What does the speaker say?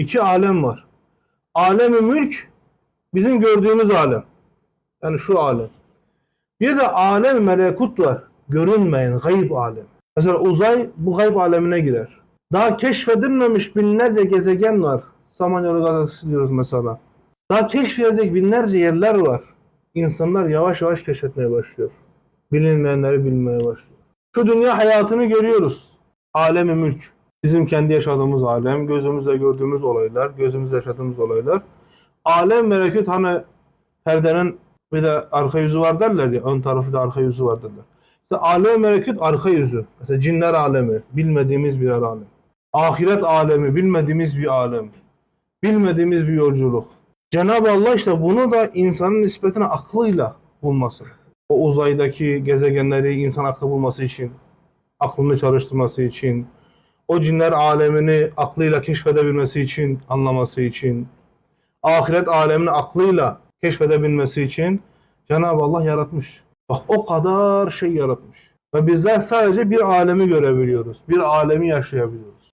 İki alem var. Alemi mülk bizim gördüğümüz alem. Yani şu alem. Bir de alem melekut var. Görünmeyen gayb alem. Mesela uzay bu gayb alemine girer. Daha keşfedilmemiş binlerce gezegen var. Samanyolu galaksisi diyoruz mesela. Daha keşfedilecek binlerce yerler var. İnsanlar yavaş yavaş keşfetmeye başlıyor. Bilinmeyenleri bilmeye başlıyor. Şu dünya hayatını görüyoruz. Alemi mülk. Bizim kendi yaşadığımız alem, gözümüzle gördüğümüz olaylar, gözümüzle yaşadığımız olaylar. Alem melekut hani perdenin bir de arka yüzü var derler ya, ön tarafı da arka yüzü var derler. İşte alem melekut arka yüzü. Mesela cinler alemi, bilmediğimiz bir alem. Ahiret alemi, bilmediğimiz bir alem. Bilmediğimiz bir yolculuk. Cenab-ı Allah işte bunu da insanın nispetine aklıyla bulması. O uzaydaki gezegenleri insan aklı bulması için, aklını çalıştırması için, o cinler alemini aklıyla keşfedebilmesi için, anlaması için, ahiret alemini aklıyla keşfedebilmesi için Cenab-ı Allah yaratmış. Bak o kadar şey yaratmış. Ve bizler sadece bir alemi görebiliyoruz. Bir alemi yaşayabiliyoruz.